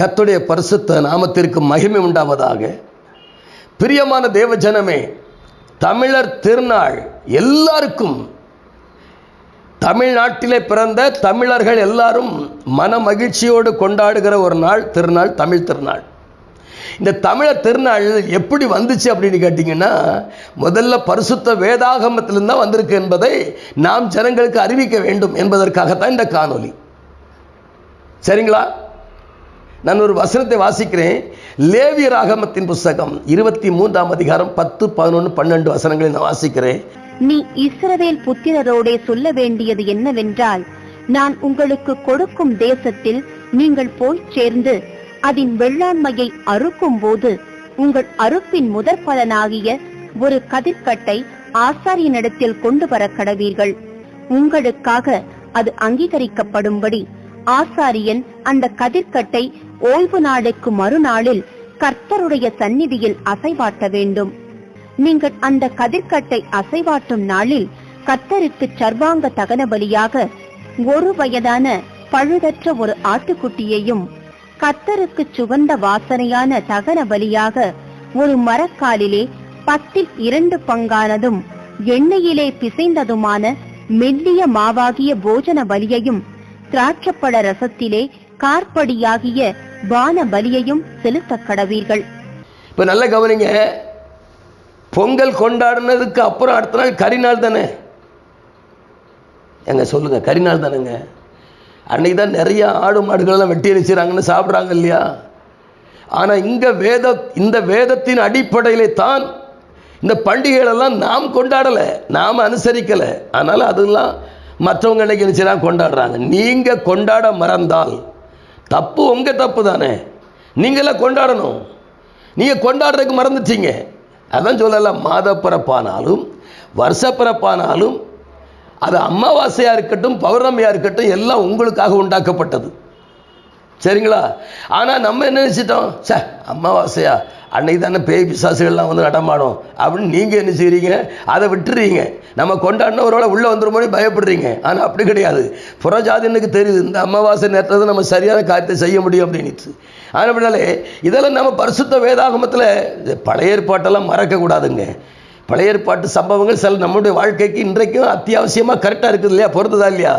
கத்துடைய பரிசுத்த நாமத்திற்கு மகிமை உண்டாவதாக. பிரியமான தேவஜனமே தமிழர் திருநாள் எல்லாருக்கும் தமிழ்நாட்டிலே பிறந்த தமிழர்கள் எல்லாரும் மன மகிழ்ச்சியோடு கொண்டாடுகிற ஒரு நாள் திருநாள் தமிழ் திருநாள். இந்த தமிழர் திருநாள் எப்படி வந்துச்சு அப்படின்னு கேட்டிங்கன்னா முதல்ல பரிசுத்த வேதாகமத்திலிருந்து தான் வந்திருக்கு என்பதை நாம் ஜனங்களுக்கு அறிவிக்க வேண்டும் என்பதற்காகத்தான் இந்த காணொலி சரிங்களா? நான் ஒரு வசனத்தை வாசிக்கிறேன். லேவிய ராகமத்தின் புஸ்தகம் இருபத்தி மூன்றாம் அதிகாரம் பத்து பதினொன்று பன்னெண்டு வசனங்களை நான் வாசிக்கிறேன். நீ இஸ்ரவேல் புத்திரரோடே சொல்ல வேண்டியது என்னவென்றால் நான் உங்களுக்கு கொடுக்கும் தேசத்தில் நீங்கள் போய் சேர்ந்து அதன் வெள்ளாண்மையை அறுக்கும் போது உங்கள் அறுப்பின் முதற் பலனாகிய ஒரு கதிர்கட்டை ஆசாரியனிடத்தில் கொண்டு வர கடவீர்கள் உங்களுக்காக அது அங்கீகரிக்கப்படும்படி ஆசாரியன் அந்த கதிர்கட்டை ஓய்வு நாளுக்கு மறுநாளில் கர்த்தருடைய சந்நிதியில் அசைவாட்ட வேண்டும். நீங்கள் அந்த கதிர்கட்டை அசைவாட்டும் நாளில் கர்த்தருக்கு சர்வாங்க தகன பலியாக ஒரு வயதான பழுதற்ற ஒரு ஆட்டுக்குட்டியையும் கர்த்தருக்கு சுகந்த வாசனையான தகன பலியாக ஒரு மரக்காலிலே பத்தில் இரண்டு பங்கானதும் எண்ணெயிலே பிசைந்ததுமான மெல்லிய மாவாகிய போஜன பலியையும் திராட்சப்பழ ரசத்திலே கார்படியாகிய பான பலியையும் செலுத்த கடவீர்கள். இப்போ நல்ல கவனிங்க. பொங்கல் கொண்டாடினதுக்கு அப்புறம் அடுத்த நாள் கரிநாள் தானே? எங்க சொல்லுங்க கரிநாள் தானேங்க? அன்னைக்கு தான் நிறைய ஆடு மாடுகள்லாம் வெட்டி அடிச்சுறாங்கன்னு சாப்பிட்றாங்க இல்லையா? ஆனால் இங்கே வேத இந்த வேதத்தின் அடிப்படையிலே தான் இந்த பண்டிகைகளெல்லாம் நாம் கொண்டாடலை நாம் அனுசரிக்கலை. அதனால் அதெல்லாம் மற்றவங்க இன்னைக்கு நினச்சிதான் கொண்டாடுறாங்க. நீங்கள் கொண்டாட மறந்தால் தப்பு உங்கள் தப்பு தானே. நீங்களாம் கொண்டாடணும். நீங்கள் கொண்டாடுறதுக்கு மறந்துட்டீங்க. அதான் சொல்லலாம் மாத பிறப்பானாலும் வருஷ பிறப்பானாலும் அது அமாவாசையாக இருக்கட்டும் பௌர்ணமியாக இருக்கட்டும் எல்லாம் உங்களுக்காக உண்டாக்கப்பட்டது. சரிங்களா? ஆனால் நம்ம என்ன நினச்சிட்டோம்? சே அமாவாசையா அன்னைக்கு தானே பேய் பிசாசுகள்லாம் வந்து நடமாடும். அப்படின்னு நீங்கள் என்ன செய்கிறீங்க அதை விட்டுறீங்க. நம்ம கொண்டாடின உள்ளே வந்துருமோனி பயப்படுறீங்க. ஆனால் அப்படி கிடையாது. புறஜாதினுக்கு தெரியுது. இந்த அமாவாசை நேரத்தில் நம்ம சரியான காரியத்தை செய்ய முடியும் அப்படின்னுட்டு ஆனால் அப்படின்னாலே இதெல்லாம் நம்ம பரிசுத்த வேதாகமத்தில் பழைய ஏற்பாட்டெல்லாம் மறக்கக்கூடாதுங்க. பழைய ஏற்பாட்டு சம்பவங்கள் சில நம்முடைய வாழ்க்கைக்கு இன்றைக்கும் அத்தியாவசியமாக கரெக்டாக இருக்குது இல்லையா? பொறுத்ததா இல்லையா?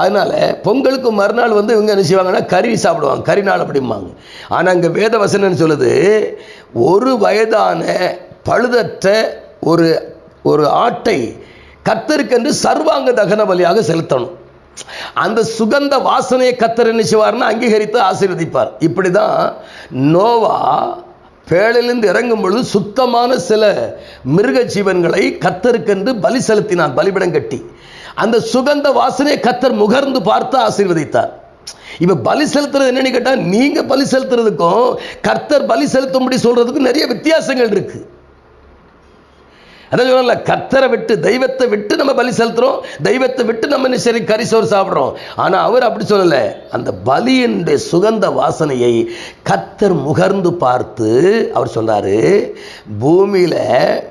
அதனால் பொங்கலுக்கு மறுநாள் வந்து இவங்க என்ன செய்வாங்கன்னா கறி சாப்பிடுவாங்க. கறி நாள் அப்படிம்பாங்க. ஆனால் இங்கே வேத வசனம் சொல்லுது ஒரு வயதான பழுதற்ற ஒரு ஒரு ஆட்டை கத்தருக்கென்று சர்வாங்க தகன பலியாக செலுத்தணும். அந்த சுகந்த வாசனையை கத்தர் என்ன செய்வார்னு அங்கீகரித்து ஆசீர்வதிப்பார். இப்படி தான் நோவா பேழையிலிருந்து இறங்கும் பொழுது சுத்தமான சில மிருக ஜீவன்களை கத்தருக்கென்று பலி செலுத்தினான் பலிபிடம் கட்டி. அந்த சுகந்த வாசனையை கத்தர் முகர்ந்து பார்த்து ஆசீர்வதித்தார். இப்ப பலி செலுத்துறது என்னன்னு கேட்டா நீங்க பலி செலுத்துறதுக்கும் கர்த்தர் பலி செலுத்தும்படி சொல்றதுக்கும் நிறைய வித்தியாசங்கள் இருக்கு. அதான் சொல்லல கர்த்தரை விட்டு தெய்வத்தை விட்டு நம்ம பலி செலுத்துறோம் தெய்வத்தை விட்டு நம்ம என்ன சரி கரிசோறு சாப்பிட்றோம். ஆனா அவர் அப்படி சொல்லல. அந்த பலியினுடைய சுகந்த வாசனையை கர்த்தர் முகர்ந்து பார்த்து அவர் சொன்னாரு பூமியில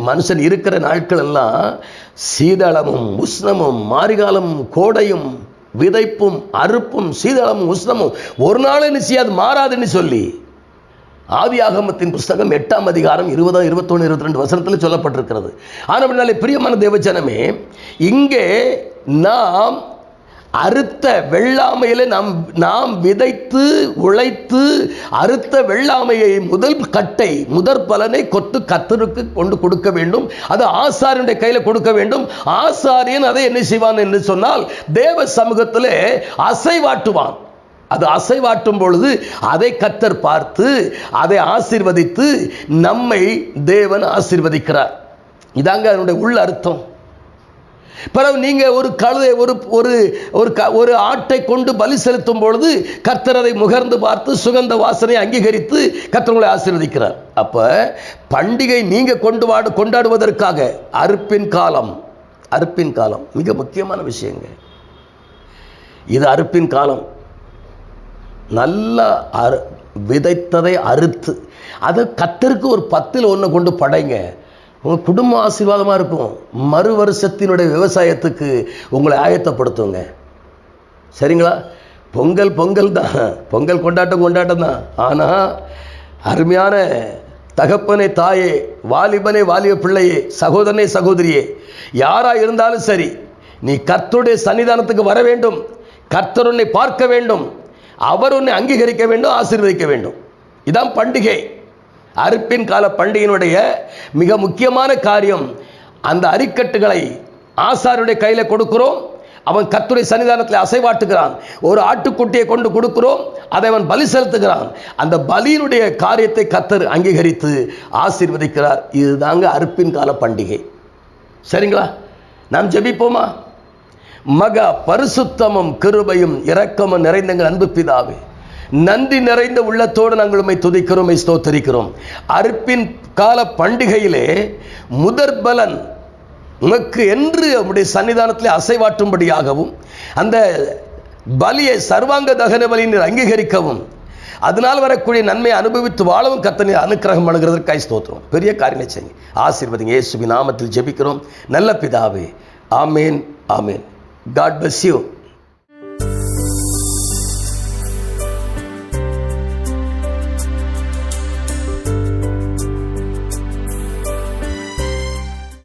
மனுஷன் இருக்கிற நாட்கள் எல்லாம் சீதளமும் உஷ்ணமும் மாரிகாலமும் கோடையும் விதைப்பும் அறுப்பும் சீதளமும் உஷ்ணமும் ஒரு நாள் என்ன செய்யாது மாறாதுன்னு சொல்லி ஆவியாகமத்தின் புஸ்தகம் எட்டாம் அதிகாரம் இருபதாம் இருபத்தொன்று இருபத்தி ரெண்டு வசனத்தில் சொல்லப்பட்டிருக்கிறது. ஆனால் பிரியமான தேவச்சனமே இங்கே நாம் அறுத்த வெள்ளாமையில நாம் நாம் விதைத்து உழைத்து அறுத்த வெள்ளாமையை முதல் கட்டை முதற் பலனை கொத்து கத்தருக்கு கொண்டு கொடுக்க வேண்டும். அது ஆசாரியனுடைய கையில் கொடுக்க வேண்டும். ஆசாரியன் அதை என்ன செய்வான் என்று சொன்னால் தேவ சமூகத்திலே அசைவாட்டுவான். அது அசைவாட்டும் பொழுது அதை கத்தர் பார்த்து அதை ஆசீர்வதித்து நம்மை தேவன் ஆசீர்வதிக்கிறார். இதாங்க அதனுடைய உள்ள அர்த்தம். பிறகு நீங்க ஒரு கழுதை ஒரு ஒரு ஒரு க ஒரு ஆட்டை கொண்டு பலி செலுத்தும் பொழுது கர்த்தரதை முகர்ந்து பார்த்து சுகந்த வாசனை அங்கீகரித்து கர்த்தர்களை ஆசீர்வதிக்கிறார். அப்ப பண்டிகை நீங்க கொண்டு வாடு கொண்டாடுவதற்காக அறுப்பின் காலம் அறுப்பின் காலம் மிக முக்கியமான விஷயங்க. இது அறுப்பின் காலம். நல்லா அறு விதைத்ததை அறுத்து அது கத்தருக்கு ஒரு பத்தில் ஒன்று கொண்டு படைங்க. உங்கள் குடும்ப ஆசீர்வாதமாக இருக்கும். மறு வருஷத்தினுடைய விவசாயத்துக்கு உங்களை ஆயத்தப்படுத்துங்க. சரிங்களா? பொங்கல் பொங்கல் தான். பொங்கல் கொண்டாட்டம் கொண்டாட்டம் தான். ஆனால் அருமையான தகப்பனே தாயே வாலிபனே வாலிப பிள்ளையே சகோதரனே சகோதரியே யாராக இருந்தாலும் சரி நீ கர்த்தருடைய சன்னிதானத்துக்கு வர வேண்டும். கர்த்தர் உன்னை பார்க்க வேண்டும். அவர் உன்னை அங்கீகரிக்க வேண்டும் ஆசீர்வதிக்க வேண்டும். இதான் பண்டிகை. அறுப்பின் கால பண்டிகையினுடைய மிக முக்கியமான காரியம் அந்த அரிக்கட்டுகளை ஆசாருடைய கையில் கொடுக்கிறோம். அவன் கத்துரை சன்னிதானத்தில் அசைவாட்டுகிறான். ஒரு ஆட்டுக்குட்டியை கொண்டு கொடுக்கிறோம். அதை அவன் பலி செலுத்துகிறான். அந்த பலியினுடைய காரியத்தை கத்தர் அங்கீகரித்து ஆசீர்வதிக்கிறார். இதுதாங்க அறுப்பின் கால பண்டிகை. சரிங்களா? நாம் ஜெபிப்போமா? மக பரிசுத்தமும் கிருபையும் இரக்கமும் நிறைந்தங்கள் அன்பு பிதாவே. நன்றி நிறைந்த உள்ளத்தோடு நாங்கள் உண்மை துதிக்கிறோம் ஸ்தோத்தரிக்கிறோம். அற்பின் கால பண்டிகையிலே முதற் பலன் உமக்கு என்று உம்முடைய சன்னிதானத்தில் அசைவாட்டும்படியாகவும் அந்த பலியை சர்வாங்க தகன பலியினர் அங்கீகரிக்கவும் அதனால் வரக்கூடிய நன்மையை அனுபவித்து வாழவும் கத்தனை அனுக்கிரகம் பண்ணுகிறதற்காய் ஸ்தோத்திரம். பெரிய காரியங்களை செய்யுங்க. ஆசீர்வதிங்க. இயேசுவின் நாமத்தில் ஜெபிக்கிறோம். நல்ல பிதாவே. Amen amen. God bless you